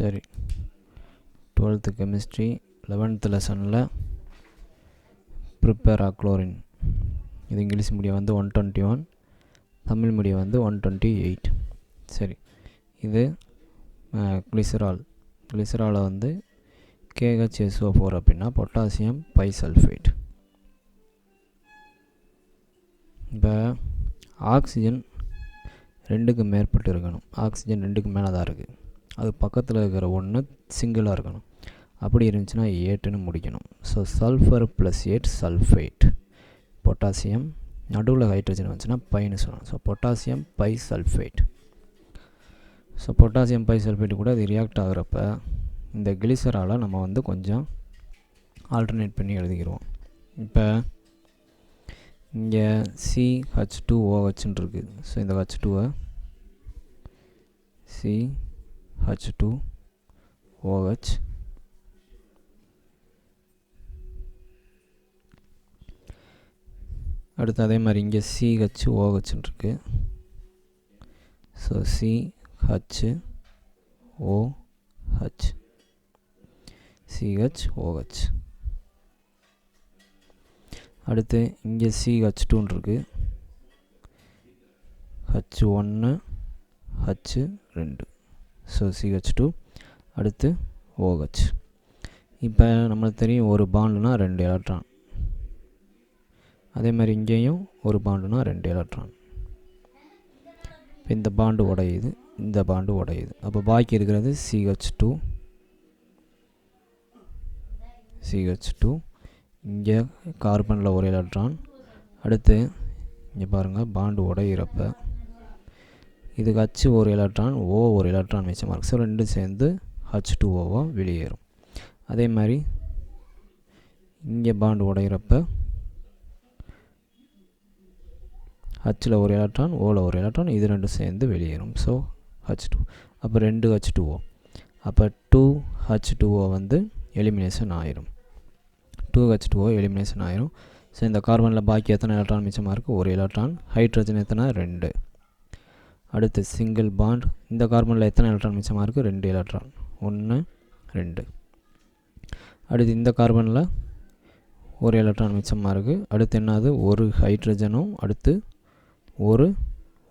சரி. Twelfth chemistry eleventh லெசனில் prepare அக்ளோரின் இது இங்கிலீஷ் மீடியம் வந்து one twenty one Tamil medium வந்து ஒன் டுவெண்ட்டி எயிட் சரி. இது கிளிசரால் கிளிசராலை வந்து கேஹெச்எஸ்ஓ ஃபோர் அப்படின்னா பொட்டாசியம் பைசல்ஃபேட் இப்போ ஆக்சிஜன் ரெண்டுக்கு மேற்பட்டு இருக்கணும் ஆக்சிஜன் ரெண்டுக்கு மேலே தான் இருக்குது அது பக்கத்தில் இருக்கிற ஒன்று சிங்கிளாக இருக்கணும். அப்படி இருந்துச்சுன்னா ஏட்டுன்னு முடிக்கணும். So sulphur plus eight sulphate potassium நடுவில் ஹைட்ரஜன் வந்துச்சுன்னா பைன்னு சொல்லணும். So potassium bi sulphate so potassium bi sulphate கூட அது ரியாக்ட் ஆகிறப்ப இந்த கிளிசரால் நம்ம வந்து கொஞ்சம் ஆல்டர்னேட் பண்ணி எழுதிக்கிறோம் இப்போ இங்கே சி ஹச் டூ ஓஹெச்ன்னு இருக்குது ஸோ இந்த ஹச் டூவை சி ஹச் டூ ஓஹெச் அடுத்து அதே மாதிரி இங்கே சிஹெச் ஓஹெச்ன்னு இருக்குது so CH OH CH OH அடுத்து இங்கே சிஹெச் டூன்னு இருக்குது ஹச் ஒன்று ஹச் ரெண்டு ஸோ சிஹெச் டூ அடுத்து ஓஹெச் இப்போ நம்மளுக்கு தெரியும் ஒரு பாண்டுனா ரெண்டு எலக்ட்ரான் அதே மாதிரி இங்கேயும் ஒரு பாண்டுனா ரெண்டு எலக்ட்ரான் இப்போ இந்த பாண்டு உடையுது இந்த பாண்டு உடையுது. அப்போ பாக்கி இருக்கிறது சிஹெச் டூ சிஹெச் டூ இங்கே கார்பனில் ஒரு எலக்ட்ரான் அடுத்து இங்கே பாருங்கள் பாண்டு உடையிறப்ப இதுக்கு ஹச் ஒரு எலக்ட்ரான் ஓ ஒரு எலக்ட்ரான் மிச்சமாக இருக்குது ஸோ ரெண்டும் சேர்ந்து ஹச் டூ ஓவாக வெளியேறும். அதே மாதிரி இங்கே பாண்டு உடையிறப்ப ஹச்சில் ஒரு எலக்ட்ரான் ஓவில் ஒரு எலக்ட்ரான் இது ரெண்டும் சேர்ந்து வெளியேறும். ஸோ ஹச் டூ அப்போ ரெண்டு ஹச் டூ ஓ அப்போ டூ ஹச் டூ ஓ வந்து எலிமினேஷன் ஆயிரும். Two H two O elimination ஆயிரும். ஸோ இந்த கார்பனில் பாக்கி எத்தனை எலக்ட்ரான் மிச்சமாக இருக்குது ஒரு எலக்ட்ரான் ஹைட்ரஜன் எத்தனை? ரெண்டு. அடுத்து சிங்கிள் பாண்ட் இந்த கார்பனில் எத்தனை எலக்ட்ரான் மிச்சமாக இருக்குது ரெண்டு எலக்ட்ரான் ஒன்று ரெண்டு. அடுத்து இந்த கார்பனில் ஒரு எலக்ட்ரான் மிச்சமாக இருக்குது அடுத்து என்னது? ஒரு ஹைட்ரஜனும் அடுத்து ஒரு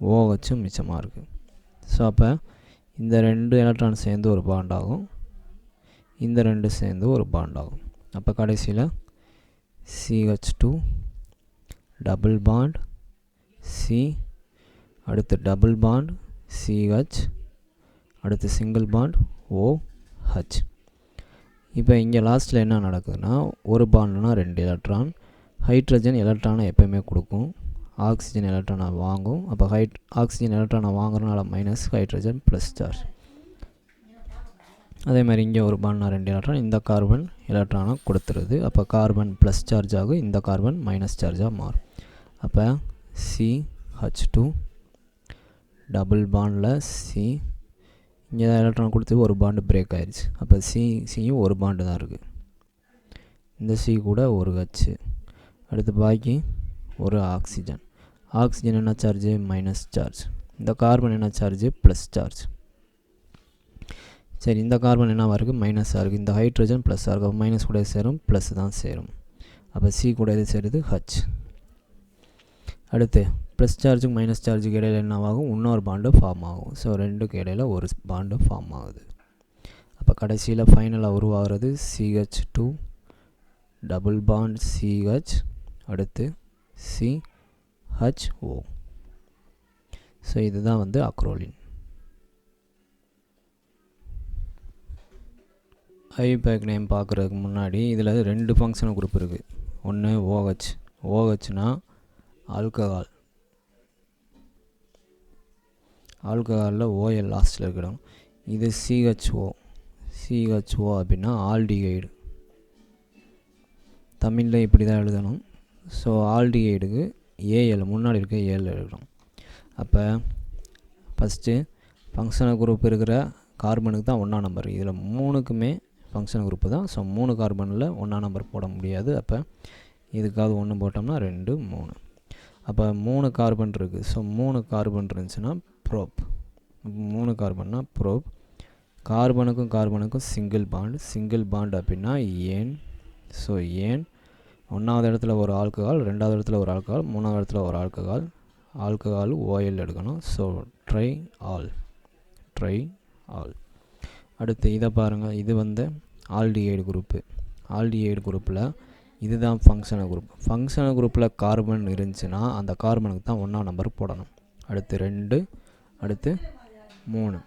OH ஓஹெச்சும் மிச்சமாக இருக்குது ஸோ அப்போ இந்த ரெண்டு எலக்ட்ரான் சேர்ந்து ஒரு பாண்ட் ஆகும். இந்த ரெண்டு சேர்ந்து ஒரு பாண்ட் ஆகும். அப்போ கடைசியில் CH two double bond C அடுத்து டபுள் பாண்ட் சிஹெச் அடுத்து சிங்கிள் பாண்ட் ஓஹச் இப்போ இங்கே லாஸ்ட்டில் என்ன நடக்குதுன்னா ஒரு பாண்ட்னா ரெண்டு எலக்ட்ரான் ஹைட்ரஜன் எலக்ட்ரானை எப்போயுமே கொடுக்கும். ஆக்சிஜன் எலக்ட்ரானை வாங்கும். அப்போ ஹைட் ஆக்சிஜன் எலக்ட்ரானை வாங்குறதுனால மைனஸ் ஹைட்ரஜன் ப்ளஸ் சார்ஜ் அதே மாதிரி இங்கே ஒரு பாண்ட்னா ரெண்டு எலக்ட்ரான் இந்த கார்பன் எலக்ட்ரானை கொடுத்துருது. அப்போ கார்பன் ப்ளஸ் சார்ஜ் ஆகும் இந்த கார்பன் மைனஸ் சார்ஜாக மாறும். அப்போ சி ஹச் டூ டபுள் பாண்டில் சி இங்கே எலக்ட்ரான் கொடுத்து ஒரு பாண்டு பிரேக் ஆயிடுச்சு அப்போ சி சியும் ஒரு பாண்டு தான் இருக்குது இந்த சி கூட ஒரு ஹச்சு அடுத்து பாக்கி ஒரு ஆக்சிஜன் ஆக்சிஜன் என்ன சார்ஜு மைனஸ் சார்ஜ் இந்த கார்பன் என்ன சார்ஜு ப்ளஸ் சார்ஜ் சரி இந்த கார்பன் என்னவாக இருக்குது மைனஸாக இருக்குது இந்த ஹைட்ரஜன் ப்ளஸ்ஸாக இருக்குது அப்போ மைனஸ் கூட சேரும்? ப்ளஸ் தான் சேரும். அப்போ சி கூட எது சேருது? ஹச் அடுத்து ப்ளஸ் சார்ஜுக்கு மைனஸ் சார்ஜுக்கு இடையில் என்னவாகும் இன்னொரு பாண்டு ஃபார்ம் ஆகும். ஸோ ரெண்டுக்கு இடையில் ஒரு பாண்டு ஃபார்ம் ஆகுது. அப்போ கடைசியில் ஃபைனலாக உருவாகிறது CH two double bond CH அடுத்து சி ஹச் ஓ ஸோ இதுதான் வந்து அக்ரோலின் ஐபேக் நேம் பார்க்குறதுக்கு முன்னாடி இதில் ரெண்டு ஃபங்க்ஷனல் குரூப் இருக்குது ஒன்று ஓஹெச் ஓஹெச்னா ஆல்கஹால் ஆல்கஹாலில் ஓஎல் லாஸ்ட்டில் இருக்கணும் இது சிஹெச்ஓ சிஹெச்ஓ அப்படின்னா ஆல்டிகைடு. தமிழில் இப்படி தான் எழுதணும். ஸோ ஆல்டிகைடுக்கு ஏஎல் முன்னாடி இருக்க ஏஎல் எழுதணும் அப்போ ஃபஸ்ட்டு ஃபங்க்ஷனல் குரூப் இருக்கிற கார்பனுக்கு தான் ஒன்றா நம்பர் இதில் மூணுக்குமே ஃபங்க்ஷன் குரூப்பு தான். ஸோ மூணு கார்பனில் ஒன்றா நம்பர் போட முடியாது. அப்போ இதுக்காவது ஒன்று போட்டோம்னா ரெண்டு மூணு. அப்போ மூணு கார்பன் இருக்குது ஸோ மூணு கார்பன் இருந்துச்சுன்னா ப்ரோப் மூணு கார்பன்னா ப்ரோப் கார்பனுக்கும் கார்பனுக்கும் சிங்கிள் பாண்ட் சிங்கிள் பாண்ட் அப்படின்னா ஏன்? ஸோ ஏன்? ஒன்றாவது இடத்துல ஒரு ஆல்கஹால் ரெண்டாவது இடத்துல ஒரு ஆல்கஹால் மூணாவது இடத்துல ஒரு ஆல்கஹால் ஆல்கஹால் ஓஎல் எடுக்கணும். So triol triol அடுத்து இதை பாருங்கள் இது வந்து ஆல்டிஹைடு குரூப்பு ஆல்டிஹைடு குரூப்பில் இதுதான் ஃபங்க்ஷனல் குரூப் ஃபங்க்ஷனல் குரூப்பில் கார்பன் இருந்துச்சுன்னா அந்த கார்பனுக்கு தான் ஒன்றாம் நம்பர் போடணும். அடுத்து ரெண்டு அடுத்து மூணு.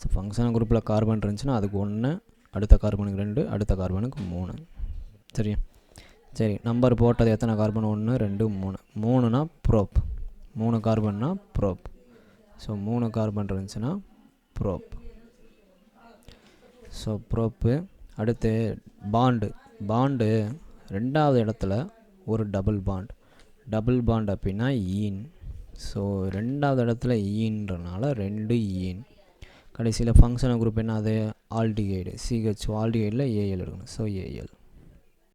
ஸோ ஃபங்க்ஷனல் குரூப்பில் கார்பன் இருந்துச்சுன்னா அதுக்கு ஒன்று அடுத்த கார்பனுக்கு ரெண்டு அடுத்த கார்பனுக்கு மூணு. சரியா? சரி நம்பர் போட்டது எத்தனை? கார்பன் ஒன்று ரெண்டு மூணு. மூணுனா ப்ரோப் மூணு கார்பன்னா ப்ரோப் ஸோ மூணு கார்பன் இருந்துச்சுன்னா ப்ரோப் ஸோ ப்ரோப்பு அடுத்து பாண்டு பாண்டு ரெண்டாவது இடத்துல ஒரு டபுள் பாண்ட் டபுள் பாண்ட் அப்படின்னா ஈன் ஸோ ரெண்டாவது இடத்துல ஈன்றனால ரெண்டு ஈன். கடைசியில் ஃபங்க்ஷனல் குரூப் என்ன? அது ஆல்டிகைடு சிஹெச் ஆல்டிகைடில் ஏஎல் இருக்கணும் ஸோ ஏஎல்